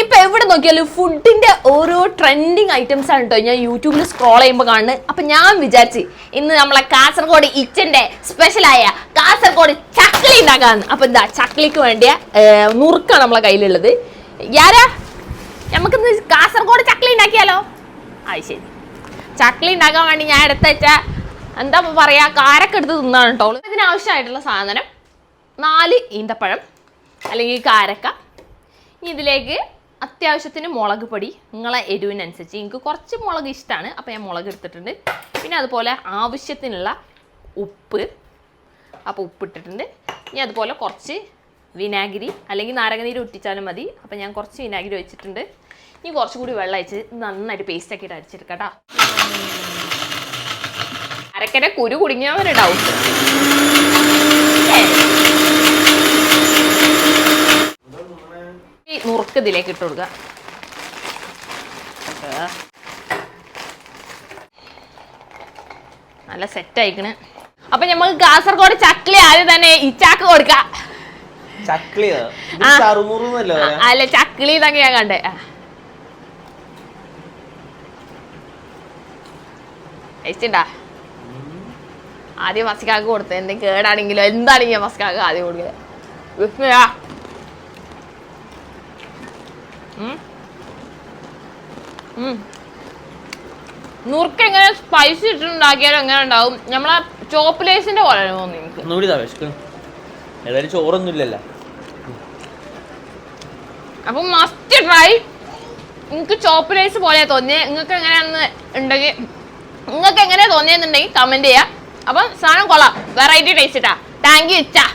ഇപ്പൊ എവിടെ നോക്കിയാലും ഫുഡിന്റെ ഓരോ ട്രെൻഡിങ് ഐറ്റംസ് ആണ് കേട്ടോ ഞാൻ യൂട്യൂബിൽ സ്ക്രോൾ ചെയ്യുമ്പോൾ കാണുന്നത്. അപ്പൊ ഞാൻ വിചാരിച്ച് ഇന്ന് നമ്മളെ കാസർഗോഡ് ഇച്ചന്റെ സ്പെഷ്യലായ കാസർഗോഡ് ചക്ലി ഉണ്ടാക്കാന്ന്. അപ്പൊ എന്താ ചക്ലിക്ക് വേണ്ടിയ നുറുക്കാണ് നമ്മളെ കയ്യിലുള്ളത്. യാരാ? നമുക്കിന്ന് കാസർഗോഡ് ചക്ലി ഉണ്ടാക്കിയാലോ? അത് ശരി. ചക്ലി ഉണ്ടാക്കാൻ വേണ്ടി ഞാൻ എടുത്ത വെച്ച എന്താ പറയാ കാരൊക്കെ എടുത്ത് തിന്നാണ് കേട്ടോ ഇതിനാവശ്യമായിട്ടുള്ള സാധനം നാല് ഈന്തപ്പഴം അല്ലെങ്കിൽ കാരക്ക. ഇതിലേക്ക് അത്യാവശ്യത്തിന് മുളക് പൊടി നിങ്ങളെ എരിവിനനുസരിച്ച്. എനിക്ക് കുറച്ച് മുളക് ഇഷ്ടമാണ് അപ്പോൾ ഞാൻ മുളക് എടുത്തിട്ടുണ്ട്. പിന്നെ അതുപോലെ ആവശ്യത്തിനുള്ള ഉപ്പ് അപ്പോൾ ഉപ്പിട്ടിട്ടുണ്ട് ഇനി അതുപോലെ കുറച്ച് വിനാഗിരി അല്ലെങ്കിൽ നാരങ്ങനീര് ഒട്ടിച്ചാലും മതി. അപ്പോൾ ഞാൻ കുറച്ച് വിനാഗിരി വെച്ചിട്ടുണ്ട് ഇനി കുറച്ചും കൂടി വെള്ളം അയച്ച് നന്നായിട്ട് പേസ്റ്റ് ആക്കിയിട്ട് അടിച്ചെടുക്കാം കേട്ടോ അരക്കര കുരു കുടുങ്ങിയവരെ ഈ ഇതിലേക്ക് ഇട്ട് കൊടുക്കുക. നല്ല സെറ്റ് ആയിക്കണ്. അപ്പൊ നമുക്ക് കാസർഗോഡ് ചക്ലി ആദ്യം തന്നെ ഇച്ചാക്ക് കൊടുക്കാം. അല്ല ചക്ലി എന്നൊക്കെ ഞാൻ കണ്ടേ. ആ. കഴിച്ചിണ്ടാ ആദ്യം മസ്കാക്ക് കൊടുത്തത് എന്തെങ്കിലും കേടാണെങ്കിലോ എന്താണെങ്കിലും മസ്കാക്ക് ആദ്യം കൊടുക്കുക. നുറുക്ക് എങ്ങനെ സ്പൈസി ഇട്ടുണ്ടാക്കിയാലും എങ്ങനെ ഉണ്ടാവും. നമ്മളെ ചോപ്പ് പോലെ തോന്നി എനിക്ക്. ഒന്നുകൂടി ഇതാ വിശക്കുന്നു ഏതായാലും ചോറൊന്നും ഇല്ലല്ലോ. അപ്പം മസ്റ്റ് ട്രൈ നിങ്ങൾക്ക് ചോപ്പ് ലൈസ് പോലെ തോന്നിയത് നിങ്ങൾക്ക് എങ്ങനെയാണെന്ന് ഉണ്ടെങ്കിൽ നിങ്ങൾക്ക് എങ്ങനെ തോന്നിയെന്നുണ്ടെങ്കിൽ കമന്റ് ചെയ്യാം. അപ്പം സാധനം കൊള്ളാം. വെറൈറ്റി ടേസ്റ്റ് ഇട്ടാ താങ്ക് യു ഇച്ചാ.